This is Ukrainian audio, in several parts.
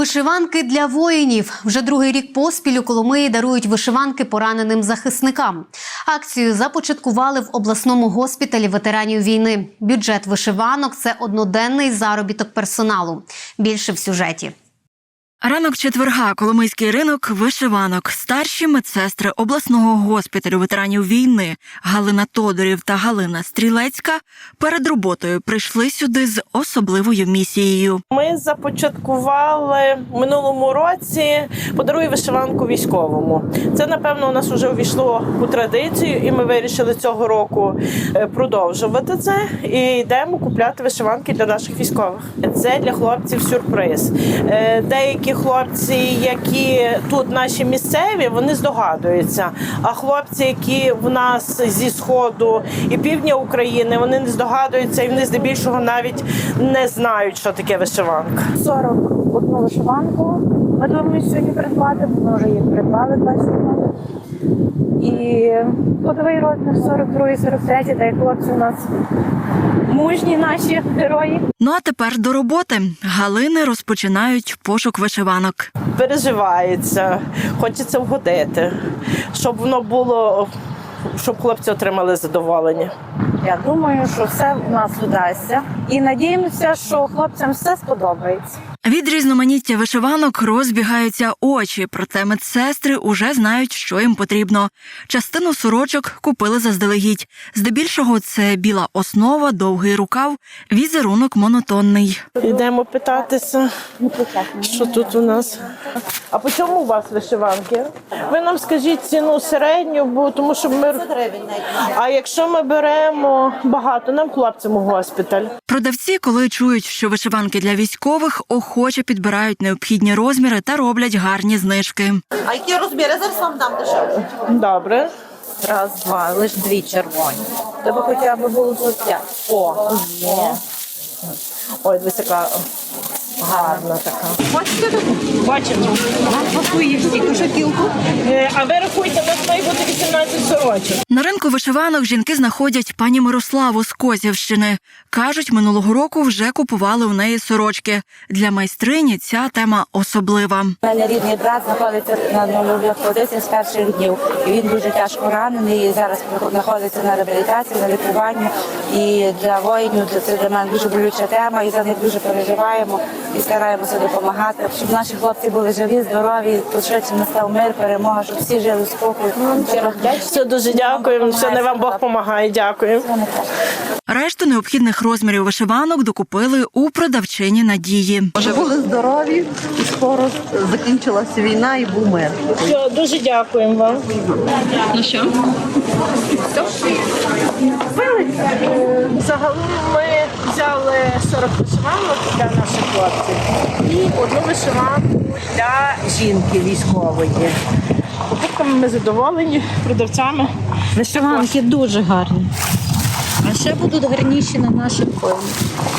Вишиванки для воїнів вже другий рік поспіль у Коломиї дарують вишиванки пораненим захисникам. Акцію започаткували в обласному госпіталі ветеранів війни. Бюджет вишиванок це одноденний заробіток персоналу. Більше в сюжеті. Ранок четверга, Коломийський ринок, вишиванок. Старші медсестри обласного госпіталю ветеранів війни Галина Тодорів та Галина Стрілецька перед роботою прийшли сюди з особливою місією. Ми започаткували в минулому році подаруй вишиванку військовому. Це напевно у нас вже увійшло у традицію, і ми вирішили цього року е, продовжувати це. І йдемо купляти вишиванки для наших військових. Це для хлопців сюрприз. Е, Деякі хлопці, які тут наші місцеві, вони здогадуються. А хлопці, які в нас зі сходу і півдня України, вони не здогадуються, і вони здебільшого навіть не знають, що таке вишиванка. 41 вишиванку. Ми думаємо сьогодні придбати, ми вже їх придбали 21. І кодовий розмір 42 43 та як хлопці у нас мужні наші герої. Ну а тепер до роботи. Галини розпочинають пошук вишиванок. Переживається, хочеться вгодити, щоб воно було, щоб хлопці отримали задоволення. Я думаю, що все в нас вдасться. І надіємося, що хлопцям все сподобається. Від різноманіття вишиванок розбігаються очі, проте медсестри уже знають, що їм потрібно. Частину сорочок купили заздалегідь. Здебільшого це біла основа, довгий рукав, візерунок монотонний. Йдемо питатися, що тут у нас. А по чому у вас вишиванки? Ви нам скажіть ціну середню, бо тому що ми. А якщо ми беремо багато, нам хлопцям у госпіталь. Продавці, коли чують, що вишиванки для військових, охоче підбирають необхідні розміри та роблять гарні знижки. А які розміри зараз вам дам дешевше? Добре. Раз, два, лише дві червоні. Тебе хоча б було 45. О, є. Ой, дивись, яка гарна така. Бачите, Бачимо. Пакуєш всі кошикілку. Е, А ви рахуйте, у нас має бути 18 сорочок. На ринку вишиванок жінки знаходять пані Мирославу з Козівщини. Кажуть, минулого року вже купували у неї сорочки. Для майстрині ця тема особлива. У мене рідний брат знаходиться на нульових позиціях з перших днів. І він дуже тяжко ранений. І зараз знаходиться на реабілітації, на лікуванні. І для воїнів це для мене дуже болюча тема. І за них дуже переживаємо і стараємося допомагати, щоб наші хлопці були живі, здорові, пошвидше настав мир, перемога, щоб всі жили в спокою. Щиро. Все дуже дякуємо. Все не вам Бог допомагає. Дякую. Решту необхідних розмірів вишиванок докупили у продавчині Надії. Були здорові, і скоро закінчилася війна і був мир. Все, дуже дякуємо вам. Загалом ми взяли 40 вишиванок для наших хлопців і одну вишиванку для жінки військової. Покупками ми задоволені, продавцями. Вишиванки дуже гарні. А ще будуть гарніші на наших воїнів.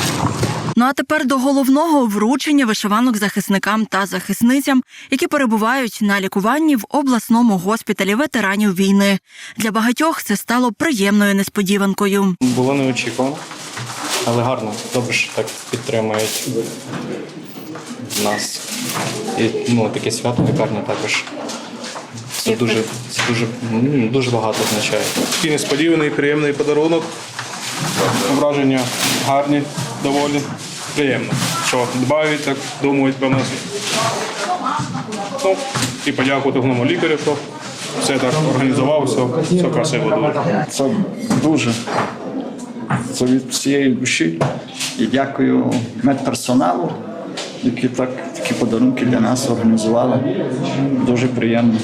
Ну а тепер до головного вручення вишиванок захисникам та захисницям, які перебувають на лікуванні в обласному госпіталі ветеранів війни. Для багатьох це стало приємною несподіванкою. Було неочікувано, але гарно. Добре, що так підтримують нас. І ну, таке свято лікарня також. Це дуже, це дуже, дуже багато означає. Такий несподіваний, приємний подарунок. Враження гарні, доволі. Приємно, що дбають, так думають про нас. Ну, і подякувати головному лікарю, що все так організував, все, все красиво дуже. Це дуже це від всієї душі. І дякую медперсоналу, які так, такі подарунки для нас організували. Дуже приємно.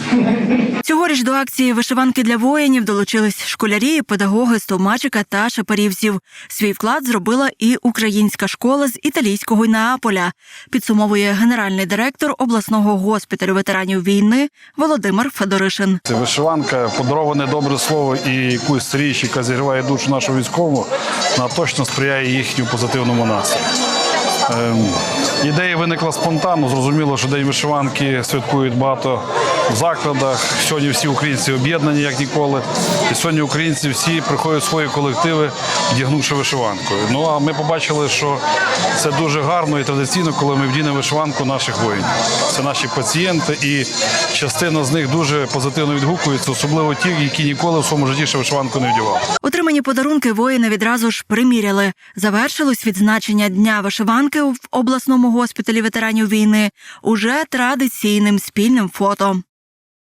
Цьогоріч до акції вишиванки для воїнів долучились школярі, педагоги з Товмачика та Шепарівців. Свій вклад зробила і українська школа з італійського Неаполя. Підсумовує генеральний директор обласного госпіталю ветеранів війни Володимир Федоришин. Це вишиванка, подароване добре слово і якусь річ, яка зігріває душу нашого військового, вона точно сприяє їхньому позитивному настрою. Ем, ідея виникла спонтанно. Зрозуміло, що День вишиванки святкують багато закладах. Сьогодні всі українці об'єднані як ніколи. І сьогодні українці всі приходять в свої колективи, вдягнувши вишиванку. Ну а ми побачили, що це дуже гарно і традиційно, коли ми вдінемо вишиванку наших воїнів. Це наші пацієнти, і частина з них дуже позитивно відгукується, особливо ті, які ніколи в своєму житті ще вишиванку не вдягали. Отримані подарунки воїни відразу ж приміряли. Завершилось відзначення дня вишиванки в обласному госпіталі ветеранів війни уже традиційним спільним фото.